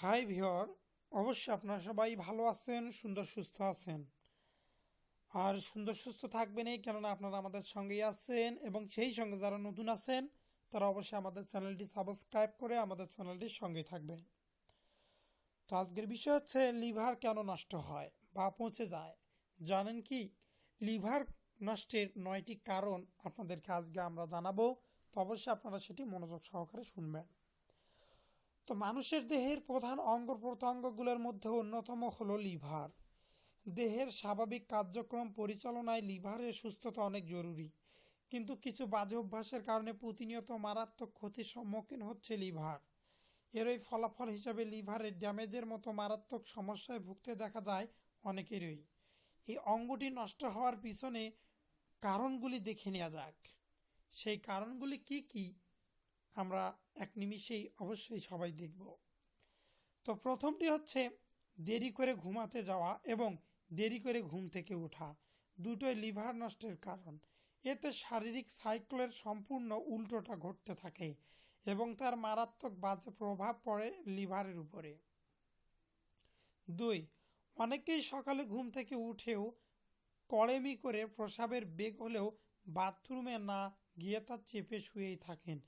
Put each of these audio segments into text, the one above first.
High viewer, অবশ্যই আপনারা সবাই ভালো আছেন, সুন্দর সুস্থ আছেন। আর সুন্দর সুস্থ থাকবেনই কেননা আপনারা আমাদের সঙ্গেই আছেন এবং সেই সঙ্গে যারা নতুন আছেন, তারা অবশ্যই আমাদের চ্যানেলটি সাবস্ক্রাইব করে আমাদের চ্যানেলটির সঙ্গে থাকবেন। তো আজকের বিষয় হচ্ছে, লিভার কেন নষ্ট হয়? বা পচে যায়। জানেন কি? লিভার নষ্টের নয়টি কারণ আপনাদেরকে আজকে আমরা জানাব, তো অবশ্যই আপনারা সেটি মনোযোগ সহকারে শুনবেন। তো মানুষের দেহের প্রধান অঙ্গ প্রত্যঙ্গগুলোর মধ্যে অন্যতম হলো লিভার। দেহের স্বাভাবিক কার্যক্রম পরিচালনায় লিভারের সুস্থতা অনেক জরুরি। কিন্তু কিছু বাজে অভ্যাসের কারণে প্রতিনিয়ত মারাত্মক ক্ষতির সম্মুখীন হচ্ছে লিভার। এরই ফলাফল হিসাবে লিভারের ড্যামেজের মতো মারাত্মক সমস্যায় ভুগতে দেখা যায় অনেকেরই। এই অঙ্গটি নষ্ট হওয়ার পিছনে কারণগুলি দেখে নেওয়া যাক। সেই কারণগুলি কি কি? আমরা এক নিমিষেই অবশ্যই সবাই দেখব। তো প্রথমটি হচ্ছে দেরি করে ঘুমাতে যাওয়া এবং দেরি করে ঘুম থেকে ওঠা। দুটোই লিভার নষ্টের কারণ। এতে শারীরিক সাইকেলের সম্পূর্ণ উল্টোটা ঘটতে থাকে এবং তার মারাত্মক বাজে প্রভাব পড়ে লিভারের উপরে। দুই, অনেকেই সকালে ঘুম থেকে উঠেও কলেমি করে প্রসাবের বেগ হলেও বাথরুমে না গিয়ে তা চেপে শুয়েই থাকেন।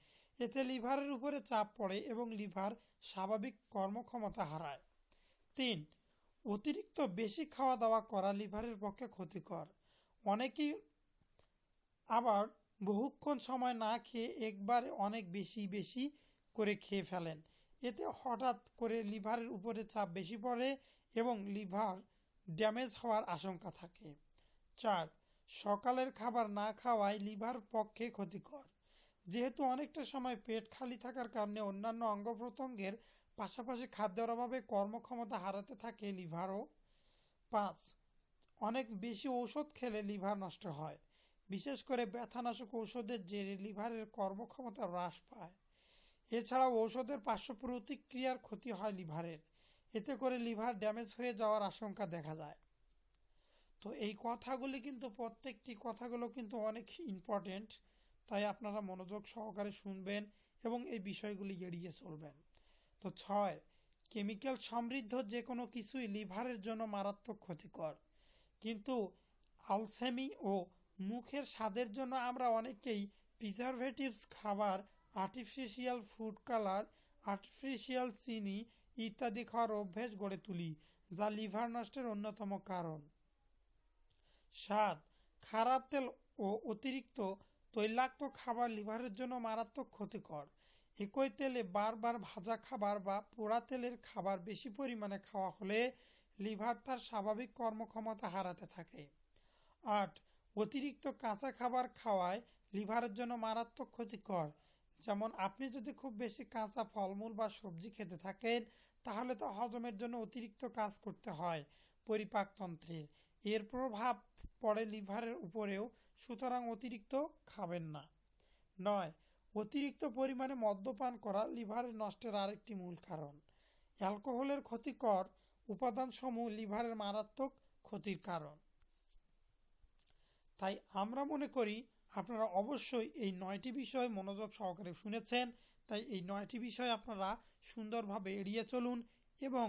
এতে লিভারের উপরে চাপ পড়ে এবং লিভার স্বাভাবিক কর্মক্ষমতা হারায়। তিন, অতিরিক্ত বেশি খাওয়া দাওয়া করা লিভারের পক্ষে ক্ষতিকর। অনেকেই আবার বহুক্ষণ সময় না খেয়ে একবারে অনেক বেশি বেশি করে খেয়ে ফেলেন। এতে হঠাৎ করে লিভারের উপরে চাপ বেশি পড়ে এবং লিভার ড্যামেজ হওয়ার আশঙ্কা থাকে। চার, সকালের খাবার না খাওয়াই লিভার পক্ষে ক্ষতিকর। যেহেতু অনেকটা সময় পেট খালি থাকার কারণে অন্যান্য অঙ্গ প্রত্যঙ্গের পাশাপাশি খাদ্যের অভাবে কর্মক্ষমতা হারাতে থাকে লিভারও। পাঁচ, অনেক বেশি ঔষধ খেলে লিভার নষ্ট হয়। বিশেষ করে ব্যথানাশক ঔষধের জেরে লিভারের কর্মক্ষমতা হ্রাস পায়। এছাড়াও ঔষধের পার্শ্ব প্রতিক্রিয়ার ক্ষতি হয় লিভারের। এতে করে লিভার ড্যামেজ হয়ে যাওয়ার আশঙ্কা দেখা যায়। তো এই কথাগুলি কিন্তু প্রত্যেকটি কথাগুলো কিন্তু অনেক ইম্পর্টেন্ট তাই আপনারা মনোযোগ সহকারে শুনবেন এবং এই বিষয়গুলি এড়িয়ে চলবেন। তো ছয়, কেমিক্যাল সমৃদ্ধ যে কোনো কিছুই লিভারের জন্য মারাত্মক ক্ষতিকর। কিন্তু আলসেমি ও মুখের স্বাদের জন্য আমরা অনেকেই প্রিজারভেটিভস খাবার আর্টিফিশিয়াল ফুড কালার আর্টিফিশিয়াল চিনি ইত্যাদি খাওয়ার অভ্যেস গড়ে তুলি, যা লিভার নষ্টের অন্যতম কারণ। স্বাদ খারাপ তেল ও অতিরিক্ত তৈলাক্ত খাবার লিভারের জন্য মারাত্মক ক্ষতিকর। একই তেলে বারবার ভাজা খাবার বা পোড়া তেলের খাবার বেশি পরিমাণে খাওয়া হলে লিভার তার স্বাভাবিক কর্মক্ষমতা হারাতে থাকে। আট, অতিরিক্ত কাঁচা খাবার খাওয়ায় লিভারের জন্য মারাত্মক ক্ষতিকর। যেমন আপনি যদি খুব বেশি কাঁচা ফলমূল বা সবজি খেতে থাকেন, তাহলে তো হজমের জন্য অতিরিক্ত কাজ করতে হয়, পরিপাকতন্ত্রের। এর প্রভাব পড়ে লিভারের উপরেও, সুতরাং অতিরিক্ত খাবেন না। নয়, অতিরিক্ত পরিমাণে মদ্যপান করা লিভারের নষ্টের আরেকটি মূল কারণ। অ্যালকোহলের ক্ষতিকর উপাদানসমূহ লিভারের মারাত্মক ক্ষতির কারণ। তাই আমরা মনে করি, আপনারা অবশ্যই এই নয়টি বিষয় মনোযোগ সহকারে শুনেছেন, তাই এই নয়টি বিষয় আপনারা সুন্দরভাবে এড়িয়ে চলুন এবং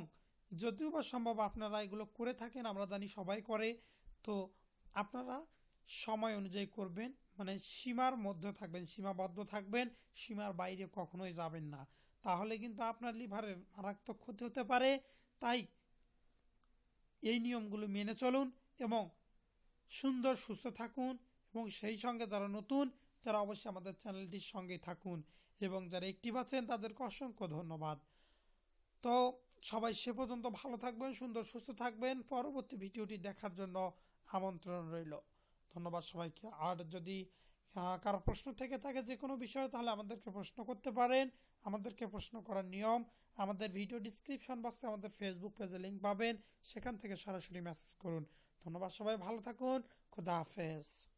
যদিও বা সম্ভব আপনারা এগুলো করে থাকেন, আমরা জানি সবাই করে, তো আপনারা সময় অনুযায়ী করবেন মানে সীমার মধ্যে থাকবেন, সীমাবদ্ধ থাকবেন, সীমার বাইরে কখনোই যাবেন না। তাহলে কিন্তু আপনার লিভারের মারাত্মক ক্ষতি হতে পারে। তাই এই নিয়মগুলো মেনে চলুন এবং সুন্দর, সুস্থ থাকুন এবং সেই সঙ্গে যারা নতুন, তারা অবশ্যই আমাদের চ্যানেলটির সঙ্গে থাকুন এবং যারা একটিভ আছেন, তাদেরকে অসংখ্য ধন্যবাদ। তো সবাই সে পর্যন্ত ভালো থাকবেন, সুন্দর, সুস্থ থাকবেন। পরবর্তী ভিডিওটি দেখার জন্য আমন্ত্রণ রইল। ধন্যবাদ সবাইকে। আর যদি কারও প্রশ্ন থেকে থাকে যে কোনো বিষয়ে, তাহলে আমাদেরকে প্রশ্ন করতে পারেন। আমাদেরকে প্রশ্ন করার নিয়ম, আমাদের ভিডিও ডিসক্রিপশন বক্সে আমাদের ফেসবুক পেজে লিঙ্ক পাবেন। সেখান থেকে সরাসরি মেসেজ করুন। ধন্যবাদ সবাই, ভালো থাকুন। খুদা হাফেজ।